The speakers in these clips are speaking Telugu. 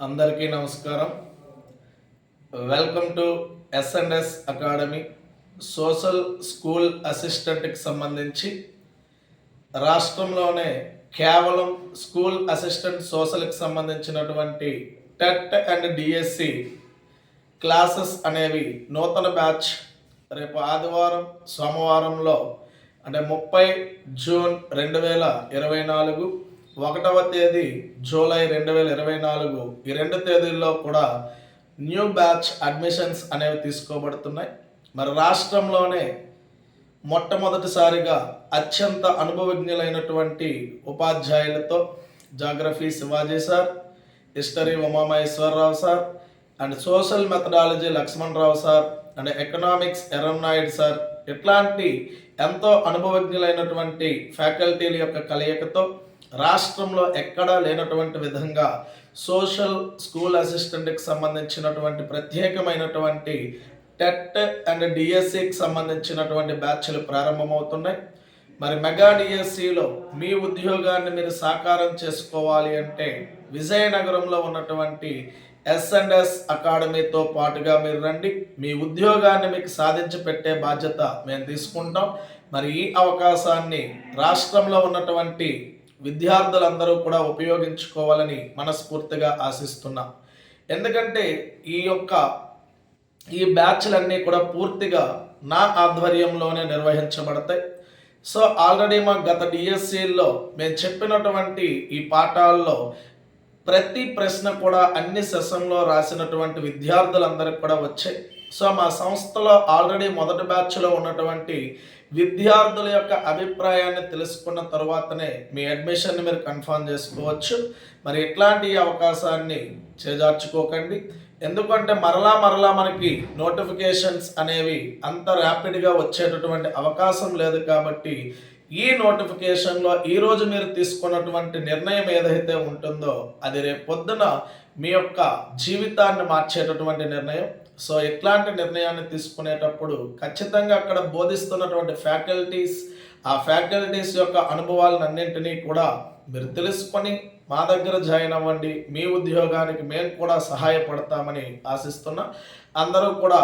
అందరికీ నమస్కారం. Welcome to SNS academy social school అసిస్టెంట్కి సంబంధించి రాష్ట్రంలోనే కేవలం స్కూల్ అసిస్టెంట్ సోషల్కి సంబంధించినటువంటి టెట్ అండ్ డిఎస్సి క్లాసెస్ అనేవి నూతన బ్యాచ్ రేపు ఆదివారం సోమవారంలో అంటే ముప్పై జూన్ రెండు వేల ఇరవై నాలుగు ఒకటవ తేదీ జూలై రెండు వేల ఇరవై నాలుగు. ఈ రెండు తేదీల్లో కూడా న్యూ బ్యాచ్ అడ్మిషన్స్ అనేవి తీసుకోబడుతున్నాయి. మరి రాష్ట్రంలోనే మొట్టమొదటిసారిగా అత్యంత అనుభవజ్ఞులైనటువంటి ఉపాధ్యాయులతో geography Shivaji sir history Umamaheswararao sir and social methodology Lakshman Rao sir and economics Eram Naidu sir. ఇట్లాంటి ఎంతో అనుభవజ్ఞులైనటువంటి ఫ్యాకల్టీల యొక్క కలయికతో రాష్ట్రంలో ఎక్కడా లేనటువంటి విధంగా సోషల్ స్కూల్ అసిస్టెంట్కి సంబంధించినటువంటి ప్రత్యేకమైనటువంటి టెట్ అండ్ డిఎస్సికి సంబంధించినటువంటి బ్యాచ్లు ప్రారంభమవుతున్నాయి. మరి మెగా డిఎస్సిలో మీ ఉద్యోగాన్ని మీరు సాకారం చేసుకోవాలి అంటే విజయనగరంలో ఉన్నటువంటి ఎస్ అండ్ ఎస్ అకాడమీతో పాటుగా మీరు రండి. మీ ఉద్యోగాన్ని మీకు సాధించి పెట్టే బాధ్యత మేము తీసుకుంటాం. మరి ఈ అవకాశాన్ని రాష్ట్రంలో ఉన్నటువంటి విద్యార్థులందరూ కూడా ఉపయోగించుకోవాలని మనస్ఫూర్తిగా ఆశిస్తున్నాం. ఎందుకంటే ఈ యొక్క ఈ బ్యాచ్లన్నీ కూడా పూర్తిగా నా ఆధ్వర్యంలోనే నిర్వహించబడతాయి. సో ఆల్రెడీ మా గత డిఎస్సిల్లో మేము చెప్పినటువంటి ఈ పాఠాల్లో ప్రతి ప్రశ్న కూడా అన్ని సెషన్లో రాసినటువంటి విద్యార్థులందరికి కూడా వచ్చాయి. సో మా సంస్థలో ఆల్రెడీ మొదటి బ్యాచ్లో ఉన్నటువంటి విద్యార్థుల యొక్క అభిప్రాయాన్ని తెలుసుకున్న తర్వాతనే మీ అడ్మిషన్ని మీరు కన్ఫర్మ్ చేసుకోవచ్చు. మరి ఇట్లాంటి అవకాశాన్ని చేజార్చుకోకండి. ఎందుకంటే మరలా మరలా మనకి నోటిఫికేషన్స్ అనేవి అంత ర్యాపిడ్గా వచ్చేటటువంటి అవకాశం లేదు కాబట్టి ఈ నోటిఫికేషన్లో ఈరోజు మీరు తీసుకున్నటువంటి నిర్ణయం ఏదైతే ఉంటుందో అది రేపు పొద్దున మీ యొక్క జీవితాన్ని మార్చేటటువంటి నిర్ణయం. సో ఇట్లాంటి నిర్ణయాన్ని తీసుకునేటప్పుడు ఖచ్చితంగా అక్కడ బోధిస్తున్నటువంటి ఫ్యాకల్టీస్ ఆ ఫ్యాకల్టీస్ యొక్క అనుభవాలన్నింటినీ కూడా మీరు తెలుసుకొని మా దగ్గర జాయిన్ అవ్వండి. మీ ఉద్యోగానికి మేము కూడా సహాయపడతామని ఆశిస్తున్నా. అందరూ కూడా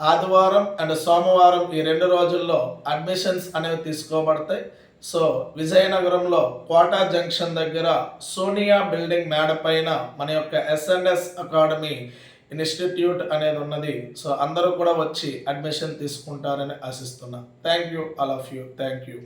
ఆదివారం అండ్ సోమవారం ఈ రెండు రోజుల్లో అడ్మిషన్స్ అనేవి తీసుకోబడతాయి. సో విజయనగరంలో కోటా జంక్షన్ దగ్గర సోనియా బిల్డింగ్ మేడ పైన మన యొక్క ఎస్ఎన్ఎస్ అకాడమీ ఇన్స్టిట్యూట్ అనేది ఉన్నది. సో అందరూ కూడా వచ్చి అడ్మిషన్ తీసుకుంటారని ఆశిస్తున్నా. Thank you all of you. Thank you.